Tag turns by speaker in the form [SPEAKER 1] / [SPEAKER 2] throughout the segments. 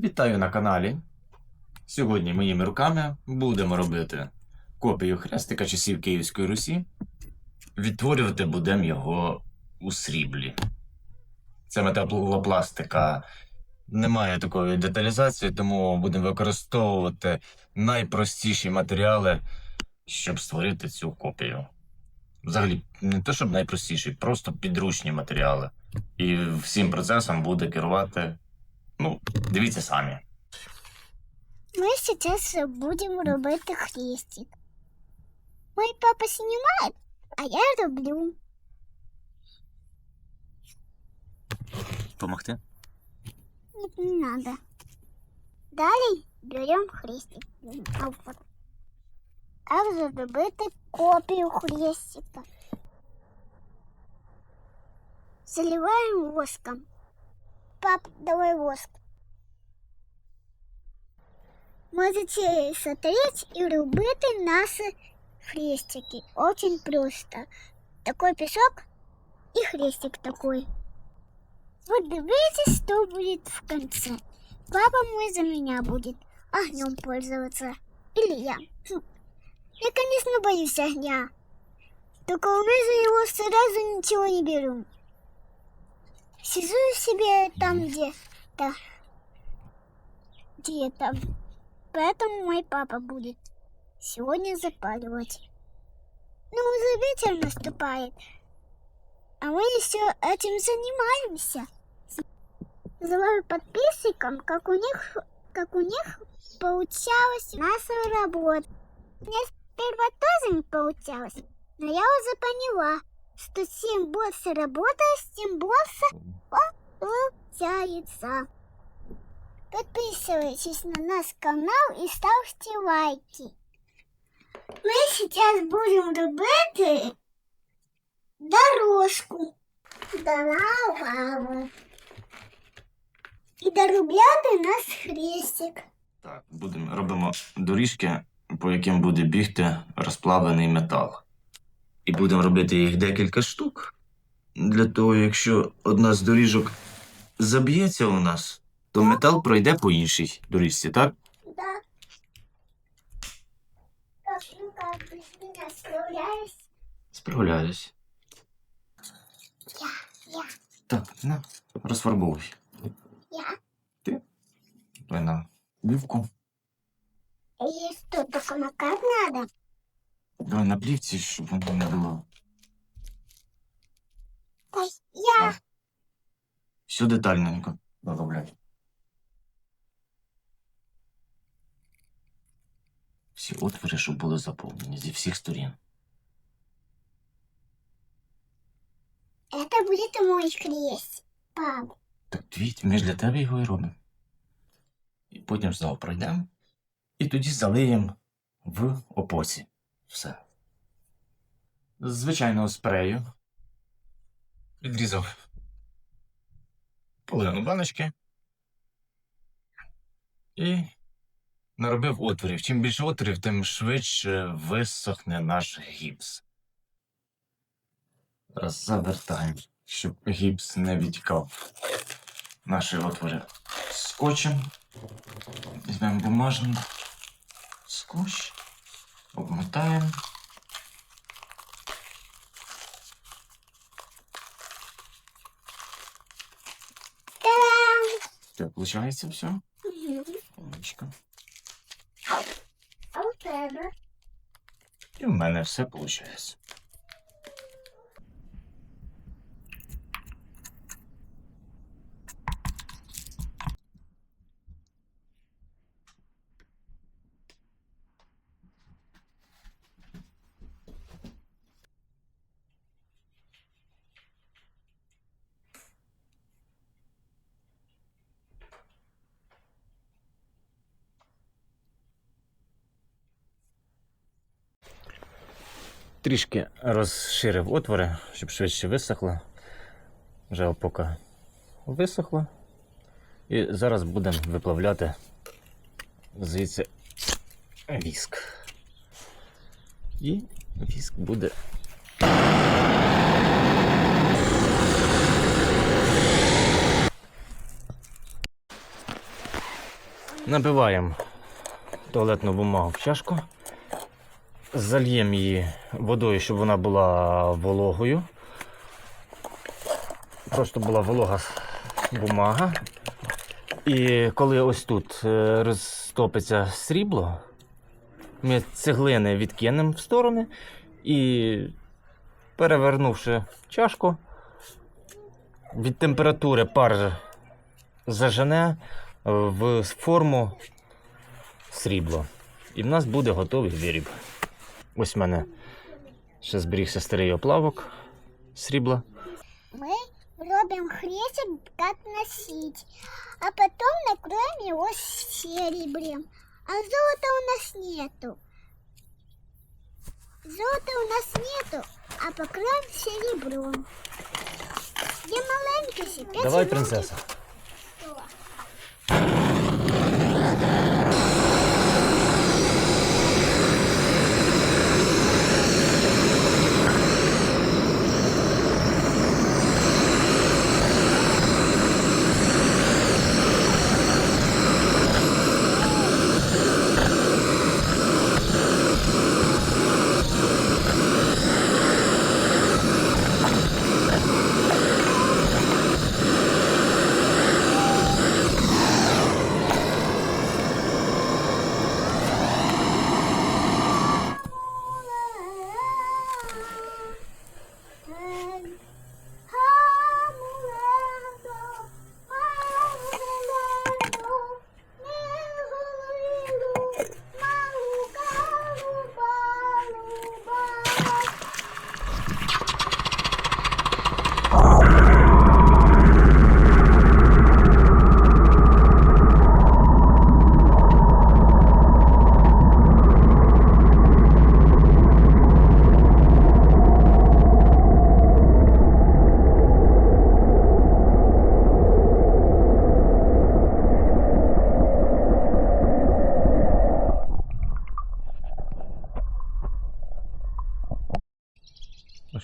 [SPEAKER 1] Вітаю на каналі. Сьогодні моїми руками будемо робити копію хрестика часів Київської Русі. Відтворювати будемо його у сріблі. Це металопластика. Немає такої деталізації, тому будемо використовувати найпростіші матеріали, щоб створити цю копію. Взагалі, не те, щоб найпростіші, просто підручні матеріали. І всім процесом буде керувати. Ну, дивіться самі.
[SPEAKER 2] Мы сейчас будем робити хрестик. Мой папа снимает, а я роблю.
[SPEAKER 1] Помогти?
[SPEAKER 2] Нет, не надо. Далее берем хрестик. А вот. Как же робити копію хрестика? Заливаем воском. Пап, давай воск. Можете смотреть и робити наши хрестики. Очень просто. Такой песок и хрестик такой. Вот дивитесь, что будет в конце. Папа мой за меня будет огнем пользоваться. Или я. Хм. Я, конечно, боюсь огня. Только мы за его сразу ничего не беру. Сижу себе там где-то. Где-то. Поэтому мой папа будет сегодня запаливать. Ну, уже вечер наступает. А мы еще этим занимаемся. Желаю подписчикам, как у них, как у них получалась наша работа. Мне сперва тоже не получалось, но я уже поняла, что чем больше работаешь, тем больше получается. Подписывайтесь на наш канал и ставьте лайки. Мы сейчас будем робити дорожку до лаву. І доробляти наш хрестик.
[SPEAKER 1] Так, будемо робимо доріжки, по яким буде бігти розплавлений метал. І будемо робити їх декілька штук. Для того, якщо одна з доріжок заб'ється у нас, то метал пройде по іншій доріжці, так?
[SPEAKER 2] Да. Ну как справляюсь?
[SPEAKER 1] Справляюсь.
[SPEAKER 2] Я, я,
[SPEAKER 1] Так, на, розфарбовуй.
[SPEAKER 2] я.
[SPEAKER 1] Давай на плівку.
[SPEAKER 2] И что, только надо?
[SPEAKER 1] Давай на плівці, щоб воно не було.
[SPEAKER 2] Да, я.
[SPEAKER 1] Все детальненько доробляй. Всі отвори, щоб були заповнені зі всіх сторін.
[SPEAKER 2] Это будет мой хрест, пап.
[SPEAKER 1] Так твій, ми ж для тебе його і робимо. І потім знову пройдемо. І тоді залиємо в опоці. Все. З звичайного спрею. Відрізав половину баночки. І наробив отворів. Чим більше отворів, тим швидше висохне наш гіпс. Зараз завертаємо, щоб гіпс не відтікав наші отвори скотчем. Візьмемо бумажний скотч, обмотаємо. Виходить все?
[SPEAKER 2] Мгм.
[SPEAKER 1] Умничка.
[SPEAKER 2] У?
[SPEAKER 1] І в мене все виходить. Трішки розширив отвори, щоб швидше висохло. Вже опока висохло. І зараз будемо виплавляти звідси віск. І віск буде Набиваємо туалетну бумагу в чашку. Зальємо її водою, щоб вона була вологою. Просто була волога бумага. І коли ось тут е, розтопиться срібло, ми цеглини відкинемо в сторони і, перевернувши чашку, від температури пар зажене в форму срібло. І в нас буде готовий виріб. Ось в мене ще зберігся старий оплавок срібла.
[SPEAKER 2] Мы робим хрестик, как носить, а потом накроем его серебрем. А золота у нас нету. Золота у нас нету, а покроем серебром. Я маленький себе.
[SPEAKER 1] Давай, принцеса.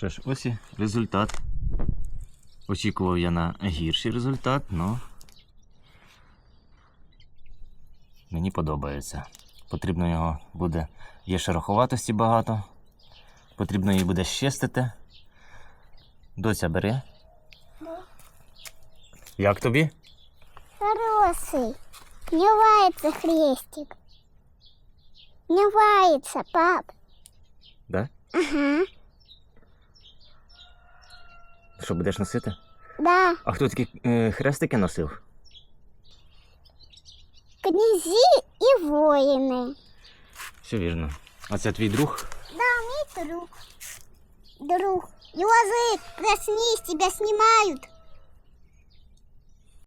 [SPEAKER 1] Що ж, ось і результат. Очікував я на гірший результат, але мені подобається. Потрібно його буде. Є шероховатості багато. Потрібно її буде щистити. Доця бери. Як тобі?
[SPEAKER 2] Хороший. Не хрестик. Не пап.
[SPEAKER 1] Да?
[SPEAKER 2] Ага.
[SPEAKER 1] Що будеш носити?
[SPEAKER 2] Да.
[SPEAKER 1] А хто такі е, хрестики носив?
[SPEAKER 2] Князі і воїни.
[SPEAKER 1] Все вірно. А це твій друг?
[SPEAKER 2] Да, мій друг. Друг. Йозик, проснись, тебя снимают.